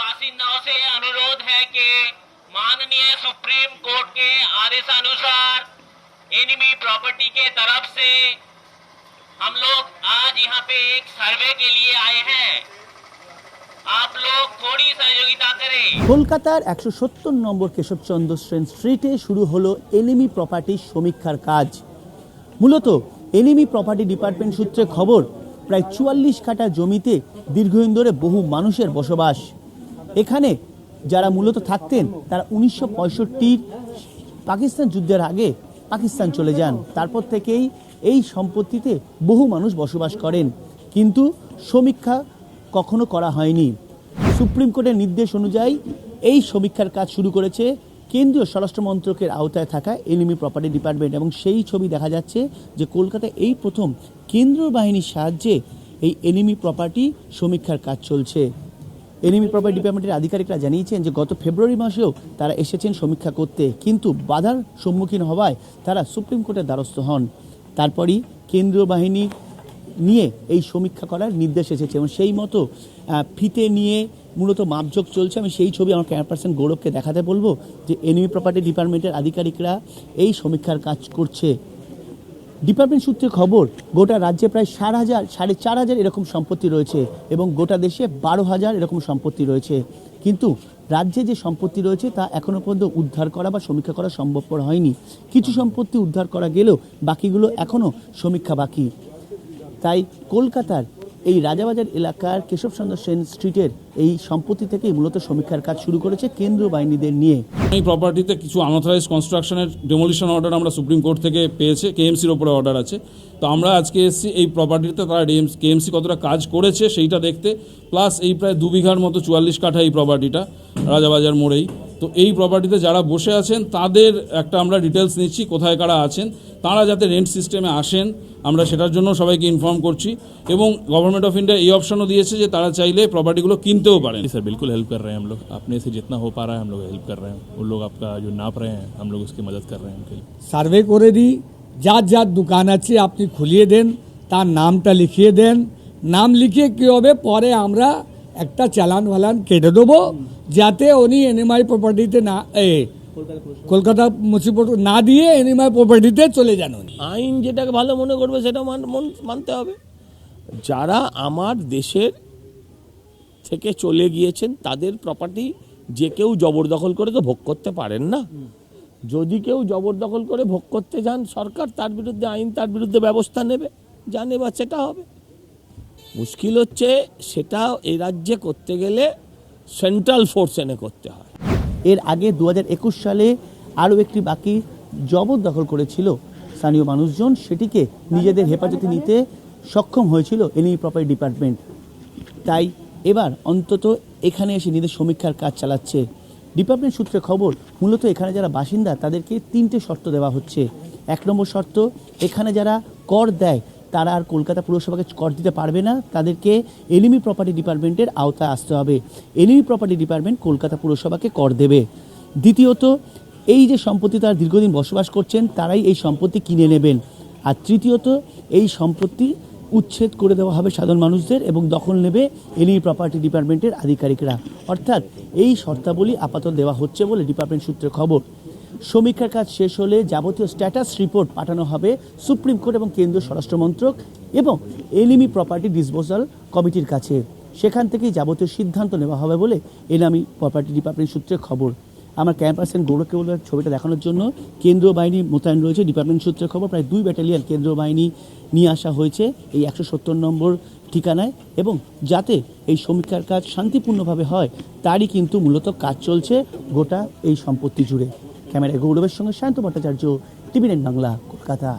बासिंदाओं से अनुरोध है कि माननीय सुप्रीम कोर्ट के आदेशानुसार एनिमी प्रॉपर्टी के तरफ से हम लोग आज यहाँ पे एक सर्वे के लिए आए हैं आप लोग थोड़ी सहयोगिता करें কলকাতার একশো সত্তর নম্বর কেশবচন্দ্র সেন স্ট্রিটে শুরু হলো এনিমি প্রপার্টি সমীক্ষার কাজ মূলত এনিমি প্রপার্টি ডিপার্টমেন্ট সূত্রে খবর প্রায় চুয়াল্লিশ কাঠা জমিতে দীর্ঘদিন ধরে বহু মানুষের বসবাস এখানে যারা মূলত থাকতেন, তারা উনিশশো পঁয়ষট্টির পাকিস্তান যুদ্ধের আগে পাকিস্তান চলে যান। তারপর থেকেই এই সম্পত্তিতে বহু মানুষ বসবাস করেন। কিন্তু সমীক্ষা কখনো করা হয়নি। সুপ্রিম কোর্টের নির্দেশ অনুযায়ী এই সমীক্ষার কাজ শুরু করেছে কেন্দ্রীয় স্বরাষ্ট্র মন্ত্রকের আওতায় থাকা এনিমি প্রপার্টি ডিপার্টমেন্ট এবং সেই ছবি দেখা যাচ্ছে যে কলকাতায় এই প্রথম কেন্দ্রীয় বাহিনীর সাহায্যে এই এনিমি প্রপার্টি সমীক্ষার কাজ চলছে। এনিমি প্রপার্টি ডিপার্টমেন্টের আধিকারিকরা জানিয়েছেন যে গত ফেব্রুয়ারি মাসেও তারা এসেছেন সমীক্ষা করতে, কিন্তু বাধার সম্মুখীন হওয়ায় তারা সুপ্রিম কোর্টের দ্বারস্থ হন। তারপরই কেন্দ্রীয় বাহিনী নিয়ে এই সমীক্ষা করার নির্দেশ এসেছে এবং সেই মতো ফিতে নিয়ে মূলত মাপযোগ চলছে। আমি সেই ছবি আমার ক্যামেরা পার্সন গৌরবকে দেখাতে বলব যে এনিমি প্রপার্টি ডিপার্টমেন্টের আধিকারিকরা এই সমীক্ষার কাজ করছে। ডিপার্টমেন্ট সূত্রে খবর, গোটা রাজ্যে প্রায় চার হাজার, সাড়ে চার হাজার এরকম সম্পত্তি রয়েছে এবং গোটা দেশে বারো হাজার এরকম সম্পত্তি রয়েছে। কিন্তু রাজ্যে যে সম্পত্তি রয়েছে তা এখনও পর্যন্ত উদ্ধার করা বা সমীক্ষা করা সম্ভবপর হয়নি। কিছু সম্পত্তি উদ্ধার করা গেলেও বাকিগুলো এখনও সমীক্ষা বাকি। তাই কলকাতার এই রাজাবাজার এলাকার কেশব চন্দ্র সেন স্ট্রিটের এই সম্পত্তি থেকেই মূলত সমীক্ষার কাজ শুরু করেছে কেন্দ্র বাহিনীদের নিয়ে। এই প্রপার্টিতে কিছু আনঅথরাইজ কনস্ট্রাকশনের ডেমোলিশন অর্ডার আমরা সুপ্রিম কোর্ট থেকে পেয়েছে কেএমসির ওপরে অর্ডার আছে। তো আমরা আজকে এসেছি এই প্রপার্টিতে তারা কেএমসি কতটা কাজ করেছে সেইটা দেখতে প্লাস এই প্রায় দু বিঘার মতো চুয়াল্লিশ কাঠা এই প্রপার্টিটা রাজাবাজার মোড়েই তো এই প্রপার্টিতে যারা বসে আছেন তাদের একটা আমরা ডিটেলস নিচ্ছি কোথায় কারা আছেন তারা যাতে রেন্ট সিস্টেমে আসেন আমরা সেটার জন্য সবাইকে ইনফর্ম করছি এবং গভর্নমেন্ট অফ ইন্ডিয়া এই অপশনও দিয়েছে যে তারা চাইলে প্রপার্টিগুলো কিনতেও পারেন जी सर बिल्कुल हेल्प कर रहे हैं हम लोग अपने से जितना हो पा रहा है हम लोग हेल्प कर रहे हैं वो लोग आपका जो नाप रहे हैं हम लोग उसकी मदद कर रहे हैं उनके लिए সার্ভে করে দিই যার যার দোকান আছে আপনি খুলিয়ে দেন, তার নামটা লিখিয়ে দেন। নাম লিখিয়ে কী হবে? পরে আমরা একটা চালান ওয়ালান কেটে দেবো, যাতে উনি এনএমআই প্রপার্টিতে না, এ, কলকাতা মুন্সিপাল না দিয়ে এনএমআই প্রপার্টিতে চলে যান উনি। আইন যেটাকে ভালো মনে করবে সেটা মানতে হবে। যারা আমার দেশের থেকে চলে গিয়েছেন, তাদের প্রপার্টি যে কেউ জবরদখল করে তো ভোগ করতে পারেন না। যদি কেউ জবরদখল করে ভোগ করতে যান, সরকার তার বিরুদ্ধে আইন, তার বিরুদ্ধে ব্যবস্থা নেবে যা নেবার সেটা হবে। মুশকিল হচ্ছে সেটা এই রাজ্যে করতে গেলে সেন্ট্রাল ফোর্স এনে করতে হয়। এর আগে দু একুশ সালে আরও একটি বাকি জবরদখল করেছিল স্থানীয় মানুষজন, সেটিকে নিজেদের হেফাজতে নিতে সক্ষম হয়েছিল এনিমি প্রপার্টি ডিপার্টমেন্ট তাই এবার অন্তত এখানে এসে নিজেদের সমীক্ষার কাজ চালাচ্ছে ডিপার্টমেন্ট সূত্রে খবর, মূলত এখানে যারা বাসিন্দা, তাদেরকে তিনটে শর্ত দেওয়া হচ্ছে। এক নম্বর শর্ত, এখানে যারা কর দেয়, তারা আর কলকাতা পুরসভাকে কর দিতে পারবে না। তাদেরকে এলিমি প্রপার্টি ডিপার্টমেন্টের আওতায় আসতে হবে। এলিমি প্রপার্টি ডিপার্টমেন্ট কলকাতা পুরসভাকে কর দেবে। দ্বিতীয়ত, এই যে সম্পত্তি তারা দীর্ঘদিন বসবাস করছেন, তারাই এই সম্পত্তি কিনে নেবেন। আর তৃতীয়ত, এই সম্পত্তি উচ্ছেদ করে দেওয়া হবে সাধারণ মানুষদের এবং দখল নেবে এনি প্রপার্টি ডিপার্টমেন্টের আধিকারিকরা। অর্থাৎ এই শর্তাবলী আপাতত দেওয়া হচ্ছে বলে ডিপার্টমেন্ট সূত্রে খবর। সমীক্ষার কাজ শেষ হলে যাবতীয় স্ট্যাটাস রিপোর্ট পাঠানো হবে সুপ্রিম কোর্ট এবং কেন্দ্রীয় স্বরাষ্ট্রমন্ত্রক এবং এলিমি প্রপার্টি ডিসপোজাল কমিটির কাছে। সেখান থেকেই যাবতীয় সিদ্ধান্ত নেওয়া হবে বলে এনামি প্রপার্টি ডিপার্টমেন্ট সূত্রে খবর। আমার ক্যাম্প পার্সেন্ট গৌরবকে বলে ছবিটা দেখানোর জন্য কেন্দ্রীয় বাহিনী মোতায়েন রয়েছে। ডিপার্টমেন্ট সূত্রে খবর, প্রায় দুই ব্যাটালিয়ন কেন্দ্রীয় বাহিনী নিয়ে আসা হয়েছে এই একশো সত্তর নম্বর ঠিকানায়। এবং যাতে এই সমীক্ষার কাজ শান্তিপূর্ণভাবে হয়, তারই কিন্তু মূলত কাজ চলছে গোটা এই সম্পত্তি জুড়ে। ক্যামেরায় গৌরবের সঙ্গে শান্ত ভট্টাচার্য, টিভি নাইন বাংলা, কলকাতা।